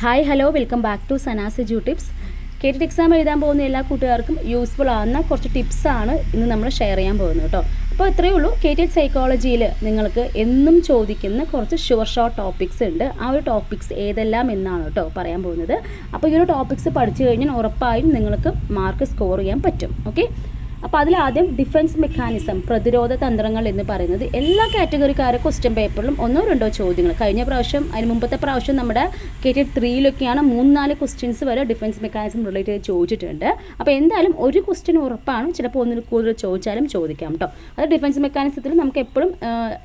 Hi hello welcome back to Sana's ജൂ tips കേട്ടിട്ട് exam എഴുതാൻ പോകുന്ന എല്ലാ കൂട്ടുകാർക്കും യൂസ്ഫുൾ ആവുന്ന കുറച്ച് ടിപ്സാണ് ഇന്ന് നമ്മൾ ഷെയർ ചെയ്യാൻ പോകുന്നത് കേട്ടോ. അപ്പോൾ ഇത്രയേ ഉള്ളൂ. കേറ്റഡ് സൈക്കോളജിയിൽ നിങ്ങൾക്ക് എന്നും ചോദിക്കുന്ന കുറച്ച് ഷുവർ ഷോർട്ട് ടോപ്പിക്സ് ഉണ്ട്. ആ ഒരു ടോപ്പിക്സ് ഏതെല്ലാം എന്നാണ് കേട്ടോ പറയാൻ പോകുന്നത്. അപ്പോൾ ഈ ഒരു ടോപ്പിക്സ് പഠിച്ചു കഴിഞ്ഞാൽ ഉറപ്പായും നിങ്ങൾക്ക് മാർക്ക് സ്കോർ ചെയ്യാൻ പറ്റും. ഓക്കെ അപ്പോൾ അതിൽ ആദ്യം ഡിഫൻസ് മെക്കാനിസം പ്രതിരോധ തന്ത്രങ്ങൾ എന്ന് പറയുന്നത് എല്ലാ കാറ്റഗറിക്കാരെ ക്വസ്റ്റ്യൻ പേപ്പറിലും ഒന്നോ രണ്ടോ ചോദ്യങ്ങൾ. കഴിഞ്ഞ പ്രാവശ്യം അതിന് മുമ്പത്തെ പ്രാവശ്യം നമ്മുടെ കെ ത്രീയിലൊക്കെയാണ് മൂന്ന് നാല് ക്വസ്റ്റ്യൻസ് വരെ ഡിഫൻസ് മെക്കാനിസം റിലേറ്റ് ചെയ്ത് ചോദിച്ചിട്ടുണ്ട്. അപ്പോൾ എന്തായാലും ഒരു ക്വസ്റ്റ്യൻ ഉറപ്പാണ്. ചിലപ്പോൾ ഒന്നിൽ കൂടുതൽ ചോദിച്ചാലും ചോദിക്കാം കേട്ടോ അത് ഡിഫൻസ് മെക്കാനിസത്തിൽ നമുക്ക് എപ്പോഴും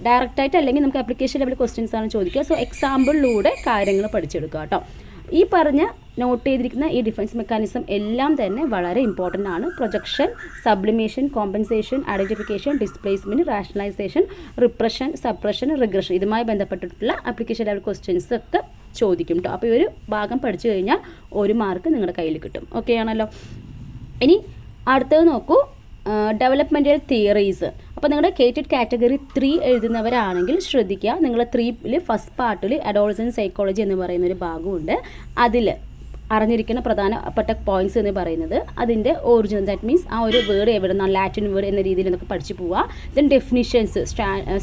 ഡയറക്റ്റായിട്ട് അല്ലെങ്കിൽ നമുക്ക് അപ്ലിക്കേഷൻ ലെവൽ ക്വസ്റ്റ്യൻസ് ആണ് ചോദിക്കുക. സോ എക്സാമ്പിളിലൂടെ കാര്യങ്ങൾ പഠിച്ചെടുക്കുക കേട്ടോ ഈ പറഞ്ഞ നോട്ട് ചെയ്തിരിക്കുന്ന ഈ ഡിഫൻസ് മെക്കാനിസം എല്ലാം തന്നെ വളരെ ഇമ്പോർട്ടന്റ് ആണ്. Projection sublimation compensation identification displacement rationalisation repression suppression regression ഇതുമായി ബന്ധപ്പെട്ടിട്ടുള്ള ആപ്ലിക്കേഷൻ ലെവൽ ക്വസ്റ്റ്യൻസ് ഒക്കെ ചോദിക്കും കേട്ടോ അപ്പോൾ ഈ ഒരു ഭാഗം പഠിച്ചു കഴിഞ്ഞാൽ ഒരു മാർക്ക് നിങ്ങളുടെ കയ്യിൽ കിട്ടും. ഓക്കെ ആണല്ലോ? ഇനി അടുത്തത് നോക്കൂ. ഡെവലപ്മെന്റൽ തിയറീസ് അപ്പോൾ നിങ്ങളുടെ കേറ്റഡ് കാറ്റഗറി ത്രീ എഴുതുന്നവരാണെങ്കിൽ ശ്രദ്ധിക്കുക. നിങ്ങൾ ത്രീയിൽ ഫസ്റ്റ് പാർട്ടിൽ അഡോൾസൻ സൈക്കോളജി എന്ന് പറയുന്ന ഒരു ഭാഗമുണ്ട് അതിൽ അറിഞ്ഞിരിക്കുന്ന പ്രധാനപ്പെട്ട പോയിന്റ്സ് എന്ന് പറയുന്നത് അതിന്റെ ഒറിജിനൽ ദാറ്റ് മീൻസ് ആ ഒരു വേർഡ് എവിടെ നിന്നാണ് ലാറ്റിൻ വേർഡ് എന്ന രീതിയിൽ നമുക്ക് പഠിച്ചു പോവുക ദെൻ ഡെഫിനിഷൻസ്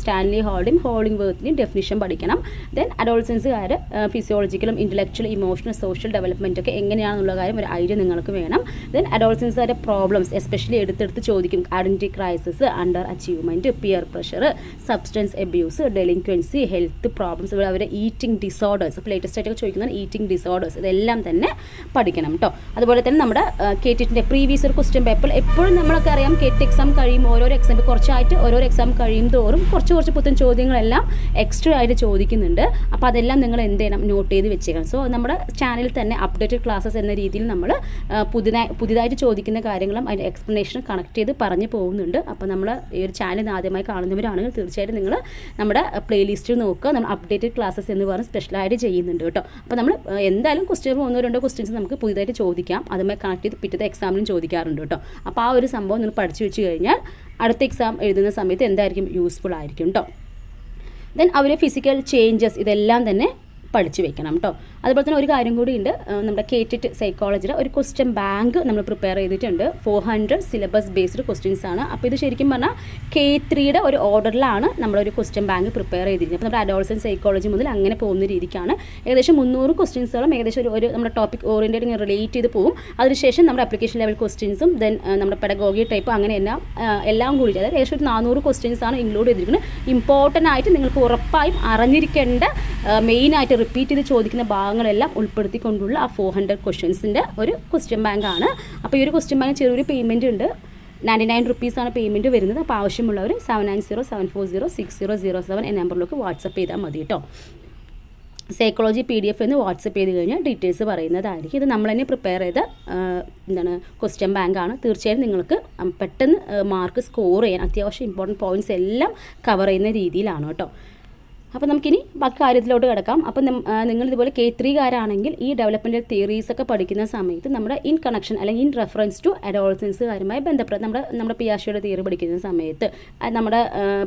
സ്റ്റാൻലി ഹോൾഡിംഗ് ഹോളിംഗ് വേർഡിന്റെയും ഡെഫിനിഷൻ പഠിക്കണം. ദെൻ അഡോൾസൻസുകാർ ഫിസിയോളജിക്കലും ഇന്റലക്ച്വൽ ഇമോഷണൽ സോഷ്യൽ ഡെവലപ്മെന്റ് ഒക്കെ എങ്ങനെയാണെന്നുള്ള കാര്യം ഒരു ഐഡിയ നിങ്ങൾക്ക് വേണം. ദെൻ അഡോൾസൻസുകാരുടെ പ്രോബ്ലംസ് എസ്പെഷ്യലി എടുത്തെടുത്ത് ചോദിക്കും. Identity crisis under achievement peer pressure substance abuse delinquency health problems അവരുടെ ഈറ്റിംഗ് ഡിസോർഡേഴ്സ് ഇപ്പോൾ ലേറ്റസ്റ്റ് ആയിട്ടൊക്കെ ചോദിക്കുന്നത് ഈറ്റിംഗ് ഡിസോർഡേഴ്സ് ഇതെല്ലാം തന്നെ പഠിക്കണം കേട്ടോ അതുപോലെ തന്നെ നമ്മുടെ കേറ്റിന്റെ പ്രീവിയസ് ഒരു ക്വസ്റ്റ്യൻ പേപ്പർ എപ്പോഴും നമ്മളൊക്കെ അറിയാം കേറ്റ് എക്സാം കഴിയും ഓരോരോ എക്സാം കുറച്ചായിട്ട് ഓരോരോ എക്സാം കഴിയും തോറും കുറച്ച് കുറച്ച് പുത്തൻ ചോദ്യങ്ങളെല്ലാം എക്സ്ട്രാ ആയിട്ട് ചോദിക്കുന്നുണ്ട്. അപ്പോൾ അതെല്ലാം നിങ്ങൾ എന്ത് ചെയ്യണം? നോട്ട് ചെയ്ത് വെച്ചേക്കണം. സോ നമ്മുടെ ചാനലിൽ തന്നെ അപ്ഡേറ്റഡ് ക്ലാസ്സസ് എന്ന രീതിയിൽ നമ്മൾ പുതിയതായി പുതിയതായിട്ട് ചോദിക്കുന്ന കാര്യങ്ങളും അതിന്റെ എക്സ്പ്ലനേഷൻ കണക്ട് ചെയ്ത് പറഞ്ഞു പോകുന്നുണ്ട്. അപ്പോൾ നമ്മൾ ഈ ഒരു ചാനൽ ആദ്യമായി കാണുന്നവരാണെങ്കിൽ തീർച്ചയായിട്ടും നിങ്ങൾ നമ്മുടെ പ്ലേലിസ്റ്റിൽ നോക്കുക. നമ്മൾ അപ്ഡേറ്റഡ് ക്ലാസ്സസ് എന്ന് പറഞ്ഞ് സ്പെഷ്യലായിട്ട് ചെയ്യുന്നുണ്ട് കേട്ടോ. അപ്പോൾ നമ്മൾ എന്തായാലും ക്വസ്റ്റ്യൻ ഒന്നോ രണ്ടോ ക്വസ്റ്റ്യൻസ് നമുക്ക് പുതിയതായിട്ട് ചോദിക്കാം. അതുമായി കണക്ട് ചെയ്ത് പിറ്റത്തെ എക്സാമിനും ചോദിക്കാറുണ്ട് കേട്ടോ. അപ്പോൾ ആ ഒരു സംഭവം നിങ്ങൾ പഠിച്ചു വെച്ച് കഴിഞ്ഞാൽ അടുത്ത എക്സാം എഴുതുന്ന സമയത്ത് എന്തായിരിക്കും യൂസ്ഫുൾ ആയിരിക്കും കേട്ടോ ദെൻ അവരെ ഫിസിക്കൽ ചേഞ്ചസ് ഇതെല്ലാം തന്നെ പഠിച്ചു വെക്കണം കേട്ടോ അതുപോലെ തന്നെ ഒരു കാര്യം കൂടി ഉണ്ട് നമ്മുടെ കേറ്റിറ്റ് സൈക്കോളജിയുടെ ഒരു ക്വസ്റ്റ്യൻ ബാങ്ക് നമ്മൾ പ്രിപ്പയർ ചെയ്തിട്ടുണ്ട്. Four hundred syllabus based questions ആണ്. അപ്പോൾ ഇത് ശരിക്കും പറഞ്ഞാൽ കെ ത്രീയുടെ ഒരു ഓർഡറിലാണ് നമ്മളൊരു ക്വസ്റ്റ്യൻ ബാങ്ക് പ്രിപ്പയർ ചെയ്തിരിക്കുന്നത്. അപ്പോൾ നമ്മുടെ അഡോൾസൻ സൈക്കോളജി മുതൽ അങ്ങനെ പോകുന്ന രീതിക്കാണ്. ഏകദേശം മുന്നൂറ് ക്വസ്റ്റ്യൻസോളം ഏകദേശം ഒരു നമ്മുടെ ടോപ്പിക് ഓറിയന്റഡ് റിലേറ്റ് ചെയ്ത് പോകും അതിനുശേഷം നമ്മുടെ അപ്ലിക്കേഷൻ ലെവൽ ക്വസ്റ്റ്യൻസും ദെൻ നമ്മുടെ പെഡഗോഗി ടൈപ്പ് അങ്ങനെ എല്ലാം എല്ലാം കൂടി അതായത് ഏകദേശം ഒരു നാനൂറ് ക്വസ്റ്റ്യൻസ് ആണ് ഇൻക്ലൂഡ് ചെയ്തിരിക്കുന്നത്. ഇമ്പോർട്ടന്റ് ആയിട്ട് നിങ്ങൾക്ക് ഉറപ്പായും അറിഞ്ഞിരിക്കേണ്ട മെയിനായിട്ട് റിപ്പീറ്റ് ചെയ്ത് ചോദിക്കുന്ന ഭാഗങ്ങളെല്ലാം ഉൾപ്പെടുത്തിക്കൊണ്ടുള്ള ആ ഫോർ ഹൺഡ്രഡ് ക്വസ്റ്റ്യൻസിന്റെ ഒരു ക്വസ്റ്റ്യൻ ബാങ്ക് ആണ്. അപ്പോൾ ഈ ഒരു ക്വസ്റ്റ്യൻ ബാങ്ക് ചെറിയൊരു പേയ്മെന്റ് ഉണ്ട്. നയന്റി നയൻ റുപ്പീസാണ് പേയ്മെന്റ് വരുന്നത്. അപ്പോൾ ആവശ്യമുള്ളവർ seven nine zero seven four zero six zero zero seven എന്ന നമ്പറിലേക്ക് വാട്സപ്പ് ചെയ്താൽ മതി കേട്ടോ സൈക്കോളജി പി ഡി എഫ് എന്ന് വാട്സപ്പ് ചെയ്ത് കഴിഞ്ഞാൽ ഡീറ്റെയിൽസ് പറയുന്നതായിരിക്കും. ഇത് നമ്മൾ തന്നെ പ്രിപ്പയർ ചെയ്ത എന്താണ് ക്വസ്റ്റ്യൻ ബാങ്ക് ആണ്. തീർച്ചയായും നിങ്ങൾക്ക് പെട്ടെന്ന് മാർക്ക് സ്കോർ ചെയ്യാൻ അത്യാവശ്യം ഇമ്പോർട്ടന്റ് പോയിന്റ്സ് എല്ലാം കവർ ചെയ്യുന്ന രീതിയിലാണ് കേട്ടോ അപ്പോൾ നമുക്കിനി ബാക്കി കാര്യത്തിലോട്ട് കിടക്കാം. അപ്പം നിങ്ങൾ ഇതുപോലെ കെ ത്രീകാരാണെങ്കിൽ ഈ ഡെവലപ്മെന്റ് തിയറീസ് ഒക്കെ പഠിക്കുന്ന സമയത്ത് നമ്മുടെ ഇൻ കണക്ഷൻ അല്ലെങ്കിൽ ഇൻ റെഫറൻസ് ടു അഡോൾസൻസുകാരുമായി ബന്ധപ്പെട്ട് നമ്മുടെ നമ്മുടെ പിയാഷയുടെ തിയറി പഠിക്കുന്ന സമയത്ത് നമ്മുടെ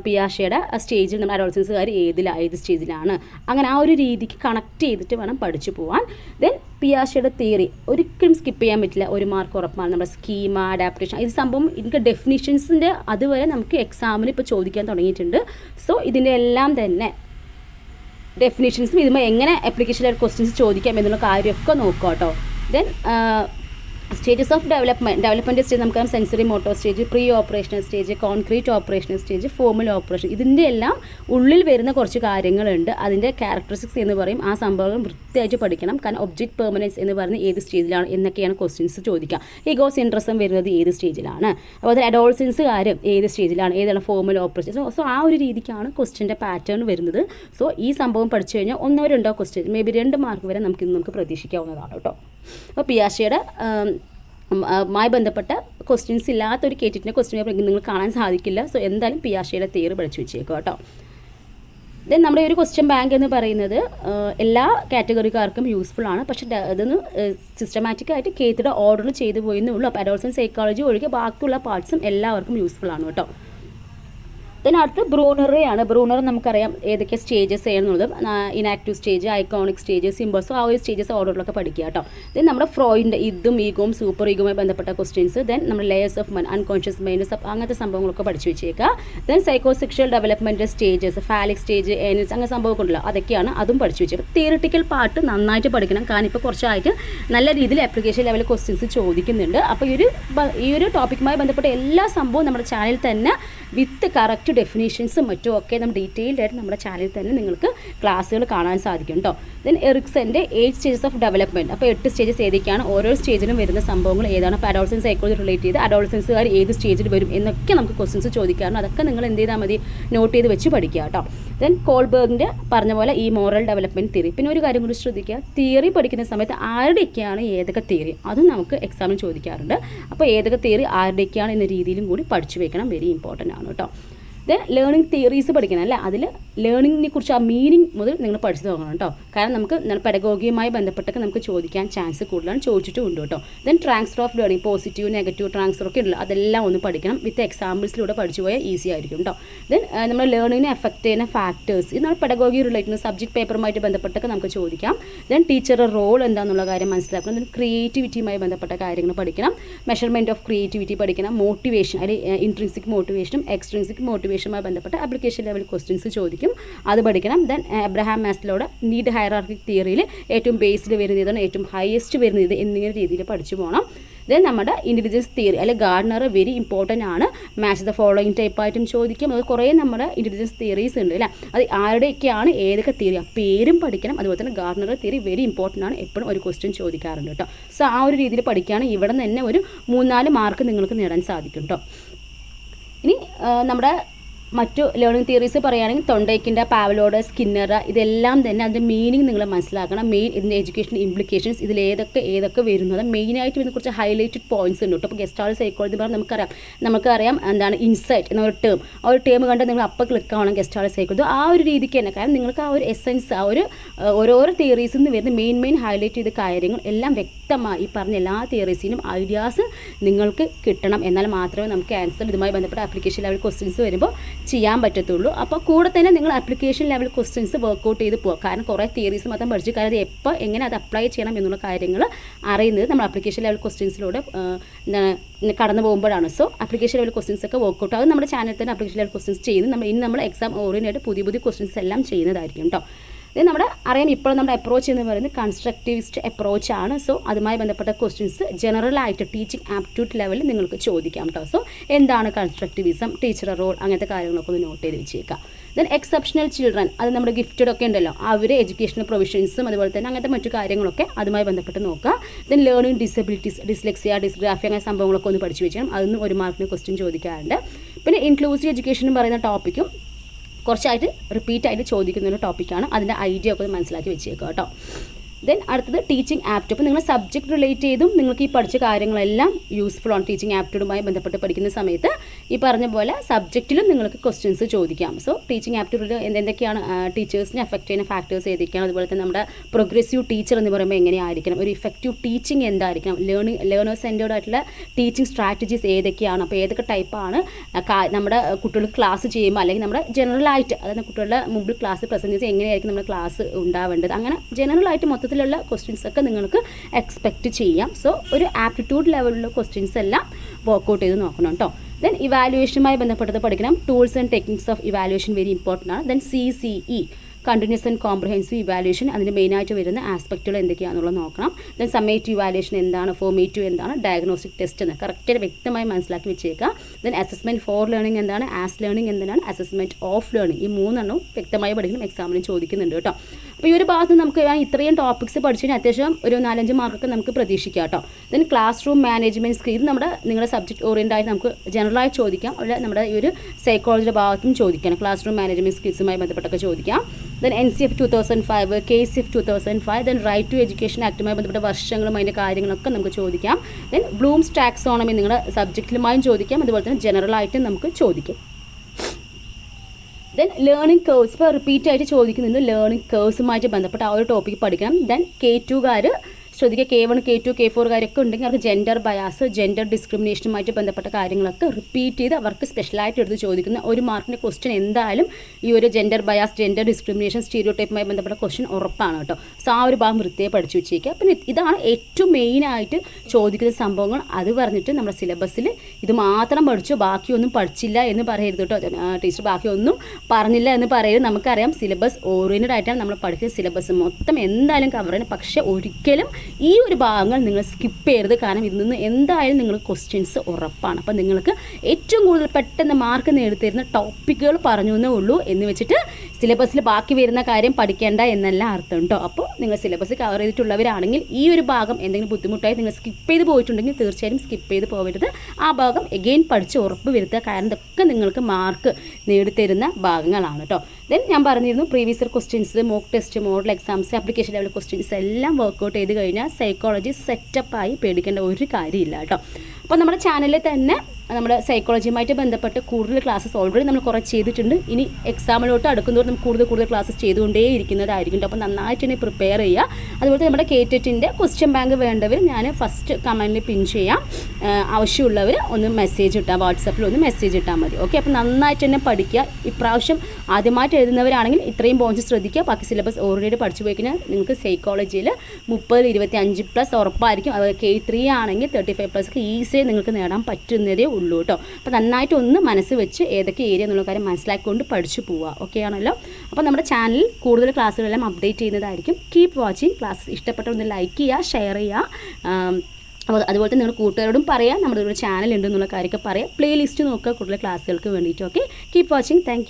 പിയാഷയുടെ സ്റ്റേജിൽ നമ്മുടെ അഡോൾസൻസുകാർ ഏതിലാണ് ഏത് സ്റ്റേജിലാണ് അങ്ങനെ ആ ഒരു രീതിക്ക് കണക്ട് ചെയ്തിട്ട് വേണം പഠിച്ചു പോവാൻ. ദെൻ പിയാഷയുടെ തിയറി ഒരിക്കലും സ്കിപ്പ് ചെയ്യാൻ പറ്റില്ല. ഒരു മാർക്ക് ഉറപ്പാണ്. നമ്മുടെ സ്കീമ അഡാപ്റ്റേഷൻ ഇത് സംഭവം ഇതിന്റെ ഡെഫിനിഷൻസിന്റെ അതുവരെ നമുക്ക് എക്സാമിന് ഇപ്പോൾ ചോദിക്കാൻ തുടങ്ങിയിട്ടുണ്ട്. സോ ഇതിന്റെ എല്ലാം തന്നെ ഡെഫിനേഷൻസും ഇതുമ്പോൾ എങ്ങനെ ആപ്ലിക്കേഷൻ ക്വസ്റ്റ്യൻസ് ചോദിക്കാം എന്നുള്ള കാര്യമൊക്കെ നോക്കുക കേട്ടോ then stages of development development stage നമുക്കറിയാം sensory motor stage pre operational stage concrete operational stage formal operation ഇതിന്റെ എല്ലാം ഉള്ളിൽ വരുന്ന കുറച്ച് കാര്യങ്ങളുണ്ട്. അതിന്റെ ക്യാരക്ടറിസ്റ്റിക്സ് എന്ന് പറയും. ആ സംഭവം വൃത്തിയായിട്ട് പഠിക്കണം. കാരണം ഒബ്ജക്റ്റ് പെർമനൻസ് എന്ന് പറയുന്നത് ഏത് സ്റ്റേജിലാണ് എന്നൊക്കെയാണ് ക്വസ്റ്റ്യൻസ് ചോദിക്കുക. ഈഗോസ് ഇൻട്രസ്റ്റും വരുന്നത് ഏത് സ്റ്റേജിലാണ് അപ്പോൾ അതിൽ കാര്യം ഏത് സ്റ്റേജിലാണ് ഏതാണ് ഫോമൽ ഓപ്പറേഷൻ സോ ആ ഒരു രീതിക്കാണ് ക്വസ്റ്റ്യന്റെ പാറ്റേൺ വരുന്നത്. സോ ഈ സംഭവം പഠിച്ചു കഴിഞ്ഞാൽ ഒന്നോ രണ്ടോ ക്വസ്റ്റ്യൻ മേ ബി രണ്ട് മാർക്ക് വരെ നമുക്ക് നമുക്ക് പ്രതീക്ഷിക്കാവുന്നതാണ് കേട്ടോ. അപ്പോൾ പിയാഷയുടെ മായി ബന്ധപ്പെട്ട ക്വസ്റ്റ്യൻസ് ഇല്ലാത്തൊരു കേറ്റിന്റെ ക്വസ്റ്റ്യൻ പേപ്പർ നിങ്ങൾ കാണാൻ സാധിക്കില്ല. സോ എന്തായാലും പിയാഷയുടെ തീർ പഠിച്ചു വെച്ചേക്കും കേട്ടോ. ദെൻ നമ്മുടെ ഒരു ക്വസ്റ്റ്യൻ ബാങ്ക് എന്ന് പറയുന്നത് എല്ലാ കാറ്റഗറിക്കാർക്കും യൂസ്ഫുൾ ആണ്. പക്ഷേ സിസ്റ്റമാറ്റിക് ആയിട്ട് കേത്തിയുടെ ഓർഡർ ചെയ്തു പോയെന്നേ ഉള്ളൂ. അപ്പോൾ അഡോൾസൻ സൈക്കോളജി ഒഴികെ ബാക്കിയുള്ള പാർട്സും എല്ലാവർക്കും യൂസ്ഫുൾ ആണ് കേട്ടോ. ദെൻ അടുത്ത് ബ്രൂണറി ആണ് ബ്രൂണർ നമുക്കറിയാം ഏതൊക്കെ സ്റ്റേജസ് എന്നുള്ളത് enactive stage iconic stage symbols ആ ഒരു സ്റ്റേജസ് ഓർഡറിലൊക്കെ പഠിക്കുക കേട്ടോ. ദെൻ നമ്മുടെ ഫ്രോയിന്റെ ഇതും ഈഗോം സൂപ്പർ ഈഗോമായി ബന്ധപ്പെട്ട ക്വസ്റ്റ്യൻസ് ദെൻ നമ്മുടെ layers of man unconscious mind അങ്ങനത്തെ സംഭവങ്ങളൊക്കെ പഠിച്ചു വെച്ചേക്കുക. Then psycho sexual development stages phallic stage ഏനിസ് അങ്ങനെ സംഭവമൊക്കെ ഉണ്ടല്ലോ അതൊക്കെയാണ് അതും പഠിച്ചു വെച്ചത്. തിയറിറ്റിക്കൽ പാർട്ട് നന്നായിട്ട് പഠിക്കണം. കാരണം ഇപ്പോൾ കുറച്ചായിട്ട് നല്ല രീതിയിൽ ആപ്ലിക്കേഷൻ ലെവൽ ക്വസ്റ്റ്യൻസ് ചോദിക്കുന്നുണ്ട്. അപ്പോൾ ഈ ഒരു ഈ ഒരു ടോപ്പിക്കുമായി ബന്ധപ്പെട്ട എല്ലാ സംഭവവും നമ്മുടെ ചാനലിൽ തന്നെ വിത്ത് കറക്റ്റ് ഡെഫിനേഷൻസും മറ്റും ഒക്കെ നമ്മൾ ഡീറ്റെയിൽഡ് ആയിട്ട് നമ്മുടെ ചാനലിൽ തന്നെ നിങ്ങൾക്ക് ക്ലാസ്സുകൾ കാണാൻ സാധിക്കും കേട്ടോ ദെൻ എറിക്സന്റെ എയ്റ്റ് സ്റ്റേജസ് ഓഫ് ഡെവലപ്മെന്റ് അപ്പോൾ എട്ട് സ്റ്റേജസ് ഏതൊക്കെയാണ്? ഓരോ സ്റ്റേജിലും വരുന്ന സംഭവങ്ങൾ ഏതാണ്? അപ്പോൾ അഡോൾസൻസ് സൈക്കോളജി റിലേറ്റ് ചെയ്ത് അഡോൾസൻസുകാർ ഏത് സ്റ്റേജിൽ വരും എന്നൊക്കെ നമുക്ക് ക്വസ്റ്റ്യൻസ് ചോദിക്കാറുണ്ട്. അതൊക്കെ നിങ്ങൾ എന്ത് ചെയ്താൽ മതി? നോട്ട് ചെയ്ത് വെച്ച് പഠിക്കുക കേട്ടോ ദെൻ കോൾബേഗിന്റെ പറഞ്ഞ പോലെ ഈ മോറൽ ഡെവലപ്മെന്റ് തിയറി പിന്നെ ഒരു കാര്യം കൂടി ശ്രദ്ധിക്കുക. തിയറി പഠിക്കുന്ന സമയത്ത് ആരുടെയൊക്കെയാണ് ഏതൊക്കെ തിയറി അതും നമുക്ക് എക്സാമിന് ചോദിക്കാറുണ്ട്. അപ്പോൾ ഏതൊക്കെ തിയറി ആരുടെയൊക്കെയാണ് എന്ന രീതിയിലും കൂടി പഠിച്ചു വെക്കണം. വെരി ഇമ്പോർട്ടന്റ് ആണ് കേട്ടോ ദെൻ ലേണിംഗ് തിയറീസ് പഠിക്കണം അല്ലേ? അതിൽ ലേണിങ്ങിനെ കുറിച്ച് ആ മീനിങ് മുതൽ നിങ്ങൾ പഠിച്ചു തുടങ്ങണം കേട്ടോ. കാരണം നമുക്ക് പെഡഗോഗിയുമായി ബന്ധപ്പെട്ടൊക്കെ നമുക്ക് ചോദിക്കാൻ ചാൻസ് കൂടുതലാണ് ചോദിച്ചിട്ടും ഉണ്ട് കേട്ടോ. Then transfer of learning positive negative transfer ഒക്കെ ഉണ്ടല്ലോ അതെല്ലാം ഒന്ന് പഠിക്കണം. വിത്ത് എക്സാമ്പിൾസിലൂടെ പഠിച്ചു പോയാൽ ഈസി ആയിരിക്കും കേട്ടോ. ദെൻ നമ്മൾ ലേണിങ്ങിനെ എഫക്റ്റ് ചെയ്യുന്ന ഫാക്ടേഴ്സ് ഇത് നമ്മൾ പെഡഗോഗി റിലേറ്റ് സബ്ജക്ട് പേപ്പറുമായിട്ട് ബന്ധപ്പെട്ടൊക്കെ നമുക്ക് ചോദിക്കാം. ദെൻ ടീച്ചറുടെ റോൾ എന്താണെന്നുള്ള കാര്യം മനസ്സിലാക്കണം. ദെൻ ക്രിയേറ്റിവിറ്റിയുമായി ബന്ധപ്പെട്ട കാര്യങ്ങൾ പഠിക്കണം. മെഷർമെന്റ് ഓഫ് ക്രിയേറ്റിവിറ്റി പഠിക്കണം. മോട്ടിവേഷൻ അല്ലെങ്കിൽ ഇൻട്രിൻസിക് മോട്ടിവേഷനും എക്സ്ട്രിൻസിക് മോട്ടിവേഷനുമായി ബന്ധപ്പെട്ട ആപ്ലിക്കേഷൻ ലെവൽ ക്വസ്റ്റ്യൻസ് ചോദിക്കും. അത് പഠിക്കണം. ദെൻ എബ്രഹാം മാസ്ലോടെ നീഡ് ഹയറാർക്കിക് തിയറിയിൽ ഏറ്റവും ബേസ്ഡ് വരുന്നത് ഇതാണ് ഏറ്റവും ഹയസ്റ്റ് വരുന്നത് എന്നിങ്ങനെ രീതിയിൽ പഠിച്ചു പോകണം ദെൻ നമ്മുടെ ഇന്റലിജൻസ് തിയറി അല്ലെങ്കിൽ ഗാർഡനർ വെരി ഇമ്പോർട്ടന്റ് ആണ്. മാച്ച് ദ ഫോളോയിങ് ടൈപ്പ് ആയിട്ടും ചോദിക്കും. അത് കുറേ നമ്മുടെ ഇന്റലിജൻസ് തിയറീസ് ഉണ്ട് അല്ലേ? അത് ആരുടെയൊക്കെയാണ് ഏതൊക്കെ തിയറി പേരും പഠിക്കണം. അതുപോലെ തന്നെ ഗാർഡനർ തിയറി വെരി ഇമ്പോർട്ടന്റ് ആണ്. എപ്പോഴും ഒരു ക്വസ്റ്റ്യൻ ചോദിക്കാറുണ്ട് കേട്ടോ. സോ ആ ഒരു രീതിയിൽ പഠിക്കുകയാണ്. ഇവിടെ നിന്ന് തന്നെ ഒരു മൂന്നാൽ മാർക്ക് നിങ്ങൾക്ക് നേടാൻ സാധിക്കും കേട്ടോ. ഇനി നമ്മുടെ മറ്റു ലേണിംഗ് തിയറീസ് പറയുകയാണെങ്കിൽ തൊണ്ടയ്ക്കിന്റെ പാവലോഡ് സ്കിന്നർ ഇതെല്ലാം തന്നെ അതിന്റെ മീനിങ് നിങ്ങൾ മനസ്സിലാക്കണം. മെയിൻ ഇതിന്റെ എഡ്യൂക്കേഷൻ ഇംപ്ലിക്കേഷൻസ് ഇതിൽ ഏതൊക്കെ ഏതൊക്കെ വരുന്നത്. മെയിനായിട്ട് ഇതിനെ കുറച്ച് ഹൈലൈറ്റഡ് പോയിന്റ്സ് ഉണ്ട് കേട്ടോ. അപ്പോൾ ഗസ്റ്റ് ആൾ സൈക്കോളജി പറഞ്ഞാൽ നമുക്കറിയാം. നമുക്കറിയാം എന്താണ് ഇൻസൈറ്റ് എന്നൊരു ടേം ആ ഒരു ടേം കണ്ട് നിങ്ങൾ അപ്പോൾ ക്ലിക്ക് ആവണം ഗസ്റ്റ് ആൾ സൈക്കോളജി ആ ഒരു രീതിക്ക് തന്നെ. കാരണം നിങ്ങൾക്ക് ആ ഒരു എസെൻസ് ആ ഒരു ഓരോരോ തിയറീസിൽ നിന്ന് വരുന്ന മെയിൻ മെയിൻ ഹൈലൈറ്റ് ചെയ്ത കാര്യങ്ങൾ എല്ലാം വ്യക്തമായി ഈ പറഞ്ഞ എല്ലാ തിയറീസിനും ഐഡിയാസ് നിങ്ങൾക്ക് കിട്ടണം. എന്നാൽ മാത്രമേ നമുക്ക് ആൻസർ ഇതുമായി ബന്ധപ്പെട്ട ആപ്ലിക്കേഷൻ ലെവൽ ക്വസ്റ്റ്യൻസ് വരുമ്പോൾ ചെയ്യാൻ പറ്റത്തുള്ളൂ. അപ്പോൾ കൂടെ തന്നെ നിങ്ങൾ ആപ്ലിക്കേഷൻ ലെവൽ ക്വസ്റ്റ്യൻസ് വർക്കൗട്ട് ചെയ്ത് പോകുക കാരണം കുറേ തിയറീസ് മാത്രം പഠിച്ചു കാര്യം എപ്പോൾ എങ്ങനെ അത് അപ്ലൈ ചെയ്യണം എന്നുള്ള കാര്യങ്ങൾ അറിയുന്നത് നമ്മൾ ആപ്ലിക്കേഷൻ ലെവൽ ക്വസ്റ്റ്യൻസിലൂടെ കടന്നു പോകുമ്പോഴാണ്. സോ ആപ്ലിക്കേഷൻ ലെവൽ ക്വസ്റ്റ്യൻസ് ഒക്കെ വർക്കൗട്ട് ആകും. നമ്മുടെ ചാനലിൽ തന്നെ ആപ്ലിക്കേഷൻ ലെവൽ ക്വസ്റ്റ്യൻസ് ചെയ്യുന്നത് നമ്മൾ ഇന്ന് നമ്മൾ എക്സാം ഓറിയന്റായിട്ട് പുതിയ പുതിയ ക്വസ്റ്റ്യൻസ് എല്ലാം ചെയ്യുന്നതായിരിക്കും കേട്ടോ ഇത് നമ്മുടെ അറിയാം ഇപ്പോൾ നമ്മുടെ അപ്രോച്ച് എന്ന് പറയുന്നത് കൺസ്ട്രക്റ്റിവിസ്റ്റ് ആണ്. സോ അതുമായി ബന്ധപ്പെട്ട ക്വസ്റ്റ്യൻസ് ജനറൽ ആയിട്ട് ടീച്ചിങ് ആപ്റ്റ്യൂഡ് ലെവലിൽ നിങ്ങൾക്ക് ചോദിക്കാം കേട്ടോ സോ എന്താണ് കൺസ്ട്രക്റ്റിവിസം ടീച്ചർ റോൾ അങ്ങനത്തെ കാര്യങ്ങളൊക്കെ ഒന്ന് നോട്ട് ചെയ്ത് വെച്ചേക്കാം. ദെൻ എക്സെപ്ഷണൽ ചിൽഡ്രൻ അത് നമ്മുടെ ഗിഫ്റ്റഡ് ഒക്കെ ഉണ്ടല്ലോ. അവർ എഡ്യൂക്കേഷണൽ പ്രൊവിഷൻസും അതുപോലെ തന്നെ അങ്ങനത്തെ മറ്റു കാര്യങ്ങളൊക്കെ അതുമായി ബന്ധപ്പെട്ട് നോക്കുക. Then learning disabilities dyslexia dysgraphia അങ്ങനെ സംഭവങ്ങളൊക്കെ ഒന്ന് പഠിച്ചു വെച്ചാൽ അതൊന്നും ഒരു മാർക്കിന് ക്വസ്റ്റ്യൻ ചോദിക്കാറുണ്ട്. പിന്നെ ഇൻക്ലൂസീവ് എഡ്യൂക്കേഷൻ എന്ന് പറയുന്ന ടോപ്പിക്കും കുറച്ചായിട്ട് റിപ്പീറ്റായിട്ട് ചോദിക്കുന്ന ഒരു ടോപ്പിക്കാണ് അതിന്റെ ഐഡിയ ഒക്കെ മനസ്സിലാക്കി വെച്ചേക്കുക കേട്ടോ. ദെൻ അടുത്തത് ടീച്ചിങ് ആപ്റ്റ് അപ്പോൾ നിങ്ങൾ സബ്ജക്ട് റിലേറ്റ് ചെയ്തും നിങ്ങൾക്ക് ഈ പഠിച്ച കാര്യങ്ങളെല്ലാം യൂസ്ഫുൾ ആണ് ടീച്ചിങ് ആപ്റ്റിഡുമായി ബന്ധപ്പെട്ട് പഠിക്കുന്ന സമയത്ത് ഈ പറഞ്ഞ പോലെ സബ്ജക്റ്റിലും നിങ്ങൾക്ക് ക്വസ്റ്റ്യൻസ് ചോദിക്കാം. സോ ടീച്ചിങ് ആപ്റ്റിറ്റ്യൂഡ് എന്തൊക്കെയാണ് ടീച്ചേഴ്സിനെ അഫക്റ്റ് ചെയ്യുന്ന ഫാക്ടേഴ്സ് ഏതൊക്കെയാണ്? അതുപോലെ തന്നെ നമ്മുടെ പ്രോഗ്രസീവ് ടീച്ചർ എന്ന് പറയുമ്പോൾ എങ്ങനെയായിരിക്കണം? ഒരു ഇഫക്റ്റീവ് ടീച്ചിങ് എന്തായിരിക്കണം? ലേണിംഗ് ലേണേഴ്സ് സെന്റേർഡ് ആയിട്ടുള്ള ടീച്ചിങ് സ്ട്രാറ്റജീസ് ഏതൊക്കെയാണ്? അപ്പോൾ ഏതൊക്കെ ടൈപ്പാണ് നമ്മുടെ കുട്ടികൾക്ക് ക്ലാസ് ചെയ്യുമ്പോൾ അല്ലെങ്കിൽ നമ്മുടെ ജനറലായിട്ട് അതായത് കുട്ടികളുടെ മുമ്പിൽ ക്ലാസ് പ്രസന്റ് ചെയ്ത് എങ്ങനെയായിരിക്കും നമ്മുടെ ക്ലാസ് ഉണ്ടാവേണ്ടത്? അങ്ങനെ ജനറലായിട്ട് മൊത്തത്തിലുള്ള ക്വസ്റ്റ്യൻസ് ഒക്കെ നിങ്ങൾക്ക് എക്സ്പെക്റ്റ് ചെയ്യാം. സോ ഒരു ആപ്റ്റിറ്റ്യൂഡ് ലെവലിലുള്ള ക്വസ്റ്റ്യൻസ് എല്ലാം വർക്കൗട്ട് ചെയ്ത് നോക്കണം കേട്ടോ ദെൻ ഇവാലുവേഷനുമായി ബന്ധപ്പെട്ടത് പഠിക്കണം. Tools and techniques of evaluation very important ആണ്. Then C C E continuous and comprehensive evaluation അതിന് മെയിനായിട്ട് വരുന്ന ആസ്പെക്റ്റുകൾ എന്തൊക്കെയാണെന്നുള്ളത് നോക്കണം. ദെൻ സമേറ്റീവ് ഇവാലുവേഷൻ എന്താണ്? ഫോമേറ്റീവ് എന്താണ്? ഡയഗ്നോസ്റ്റിക് ടെസ്റ്റ് എന്ന് കറക്റ്റ് വ്യക്തമായി മനസ്സിലാക്കി വെച്ചേക്കുക. ദെൻ അസസ്മെന്റ് ഫോർ ലേണിംഗ് എന്താണ്? ആസ് ലേണിംഗ് എന്താണ് അസസ്മെന്റ് ഓഫ് ലേണിംഗ് ഈ മൂന്നെണ്ണവും വ്യക്തമായി പഠിക്കണം. എക്സാമിന് ചോദിക്കുന്നുണ്ട് കേട്ടോ അപ്പോൾ ഈ ഒരു ഭാഗത്ത് നമുക്ക് ഇത്രയും ടോപ്പിക്സ് പഠിച്ചു കഴിഞ്ഞാൽ അത്യാവശ്യം ഒരു നാലഞ്ച് മാർക്കൊക്കെ നമുക്ക് പ്രതീക്ഷിക്കാം കേട്ടോ. Then class room management skill നമ്മുടെ നിങ്ങളുടെ സബ്ജക്ട് ഓറിയന്റ് ആയി നമുക്ക് ജനറലായി ചോദിക്കാം. അല്ല നമ്മുടെ ഈ ഒരു സൈക്കോളജിയുടെ ഭാഗത്തും ചോദിക്കണം. ക്ലാസ് റൂം മാനേജ്മെന്റ് സ്കിൽസുമായി ബന്ധപ്പെട്ടൊക്കെ ചോദിക്കാം. Then N C F two thousand five K C F two thousand five then right to education ആക്ടുമായി ബന്ധപ്പെട്ട വർഷങ്ങളും അതിന്റെ കാര്യങ്ങളൊക്കെ നമുക്ക് ചോദിക്കാം. ദെൻ ബ്ലൂംസ് ടാക്സോണമി നിങ്ങളുടെ സബ്ജക്റ്റിലുമായും ചോദിക്കാം. അതുപോലെ തന്നെ ജനറലായിട്ടും നമുക്ക് ചോദിക്കാം. ദെൻ ലേണിംഗ് കേഴ്സ് ഇപ്പോൾ റിപ്പീറ്റ് ആയിട്ട് ചോദിക്കുന്നുണ്ട്. ലേണിംഗ് കേഴ്സുമായിട്ട് ബന്ധപ്പെട്ട ആ ഒരു ടോപ്പിക്ക് പഠിക്കണം. ദെൻ കെ ടുകാർ ശ്രദ്ധിക്കുക. K one K two K four കാര്യമൊക്കെ ഉണ്ടെങ്കിൽ അവർക്ക് ജെൻഡർ ബയാസ് ജെൻഡർ ഡിസ്ക്രിമിനേഷനുമായിട്ട് ബന്ധപ്പെട്ട കാര്യങ്ങളൊക്കെ റിപ്പീറ്റ് ചെയ്ത് അവർക്ക് സ്പെഷ്യലായിട്ട് എടുത്ത് ചോദിക്കുന്ന ഒരു മാർക്കിന്റെ ക്വസ്റ്റ്യൻ എന്തായാലും ഈ ഒരു gender bias gender discrimination stereo ടൈപ്പുമായി ബന്ധപ്പെട്ട ക്വസ്റ്റ്യൻ ഉറപ്പാണ് കേട്ടോ. സോ ആ ഒരു ഭാഗം വൃത്തിയെ പഠിച്ചു വെച്ചേക്കുക. പിന്നെ ഇതാണ് ഏറ്റവും മെയിനായിട്ട് ചോദിക്കുന്ന സംഭവങ്ങൾ. അത് പറഞ്ഞിട്ട് നമ്മുടെ സിലബസിൽ ഇത് മാത്രം പഠിച്ചു ബാക്കിയൊന്നും പഠിച്ചില്ല എന്ന് പറയരുത് കേട്ടോ. ടീച്ചർ ബാക്കിയൊന്നും പറഞ്ഞില്ല എന്ന് പറയരുത്. നമുക്കറിയാം സിലബസ് ഓറിയന്റഡ് ആയിട്ടാണ് നമ്മൾ പഠിക്കുന്ന സിലബസ് മൊത്തം എന്തായാലും കവർ ചെയ്യണം പക്ഷേ ഒരിക്കലും ഈ ഒരു ഭാഗങ്ങൾ നിങ്ങൾ സ്കിപ്പ് ചെയ്യരുത്. കാരണം ഇതിൽ നിന്ന് എന്തായാലും നിങ്ങൾ ക്വസ്റ്റ്യൻസ് ഉറപ്പാണ്. അപ്പോൾ നിങ്ങൾക്ക് ഏറ്റവും കൂടുതൽ പെട്ടെന്ന് മാർക്ക് നേടിത്തരുന്ന ടോപ്പിക്കുകൾ പറഞ്ഞു എന്നേ ഉള്ളൂ എന്ന് വെച്ചിട്ട് സിലബസിൽ ബാക്കി വരുന്ന കാര്യം പഠിക്കേണ്ട എന്നല്ല അർത്ഥം കേട്ടോ അപ്പോൾ നിങ്ങൾ സിലബസ് കവർ ചെയ്തിട്ടുള്ളവരാണെങ്കിൽ ഈ ഒരു ഭാഗം എന്തെങ്കിലും ബുദ്ധിമുട്ടായി നിങ്ങൾ സ്കിപ്പ് ചെയ്ത് പോയിട്ടുണ്ടെങ്കിൽ തീർച്ചയായും സ്കിപ്പ് ചെയ്ത് പോകരുത്. ആ ഭാഗം എഗെയിൻ പഠിച്ച് ഉറപ്പ് വരുത്തുക. കാരണം ഇതൊക്കെ നിങ്ങൾക്ക് മാർക്ക് നേടിത്തരുന്ന ഭാഗങ്ങളാണ് കേട്ടോ ദെൻ ഞാൻ പറഞ്ഞിരുന്നു previous year questions mock test model exams application level questions എല്ലാം വർക്കൗട്ട് ചെയ്ത് കഴിഞ്ഞാൽ സൈക്കോളജി സെറ്റപ്പായി പേടിക്കേണ്ട ഒരു കാര്യമില്ല കേട്ടോ. അപ്പോൾ നമ്മുടെ ചാനലിൽ തന്നെ നമ്മുടെ സൈക്കോളജിയുമായിട്ട് ബന്ധപ്പെട്ട് കൂടുതൽ ക്ലാസ്സസ് ഓൾറെഡി നമ്മൾ കുറച്ച് ചെയ്തിട്ടുണ്ട്. ഇനി എക്സാമിലോട്ട് അടുക്കുന്നതോടെ നമുക്ക് കൂടുതൽ കൂടുതൽ ക്ലാസ്സസ് ചെയ്തുകൊണ്ടേ ഇരിക്കുന്നതായിരിക്കും അപ്പോൾ നന്നായിട്ട് തന്നെ പ്രിപ്പയർ ചെയ്യുക അതുപോലെ നമ്മുടെ കേറ്ററ്റിന്റെ ക്വസ്റ്റ്യൻ ബാങ്ക് വേണ്ടവർ ഞാൻ ഫസ്റ്റ് കമന്റിൽ പിൻ ചെയ്യാം. ആവശ്യമുള്ളവർ ഒന്ന് മെസ്സേജ് ഇട്ടാൽ വാട്സപ്പിൽ ഒന്ന് മെസ്സേജ് ഇട്ടാൽ മതി. ഓക്കെ അപ്പോൾ നന്നായിട്ട് തന്നെ പഠിക്കുക. ഇപ്രാവശ്യം ആദ്യമായിട്ട് എഴുതുന്നവരാണെങ്കിൽ ഇത്രയും പോയിന്റ്സ് ശ്രദ്ധിക്കുക. ബാക്കി സിലബസ് ഓൾറെഡി പഠിച്ചു പോയി കഴിഞ്ഞാൽ നിങ്ങൾക്ക് സൈക്കോളജിയിൽ മുപ്പത് ഇരുപത്തി അഞ്ച് പ്ലസ് ഉറപ്പായിരിക്കും. അതുപോലെ കെ ത്രീ ആണെങ്കിൽ തേർട്ടി ഫൈവ് പ്ലസ് ഒക്കെ ഈസിയായി നിങ്ങൾക്ക് നേടാൻ പറ്റുന്നതേ ഉള്ളൂ. കേട്ടോ അപ്പോൾ നന്നായിട്ട് ഒന്ന് മനസ്സ് വെച്ച് ഏതൊക്കെ ഏരിയ എന്നുള്ള കാര്യം മനസ്സിലാക്കിക്കൊണ്ട് പഠിച്ചു പോവുക ഓക്കെ ആണല്ലോ? അപ്പോൾ നമ്മുടെ ചാനൽ കൂടുതൽ ക്ലാസ്സുകളെല്ലാം അപ്ഡേറ്റ് ചെയ്യുന്നതായിരിക്കും. കീപ്പ് വാച്ചിങ് ക്ലാസ് ഇഷ്ടപ്പെട്ട ഒന്ന് ലൈക്ക് ചെയ്യുക ഷെയർ ചെയ്യുക അപ്പോൾ അതുപോലെ തന്നെ നിങ്ങൾ കൂട്ടുകാരോടും പറയാം നമ്മുടെ ഒരു ചാനൽ ഉണ്ട് എന്നുള്ള കാര്യമൊക്കെ പറയാം. പ്ലേലിസ്റ്റ് നോക്കുക കൂടുതൽ ക്ലാസ്സുകൾക്ക് വേണ്ടിയിട്ട്. Okay keep watching thank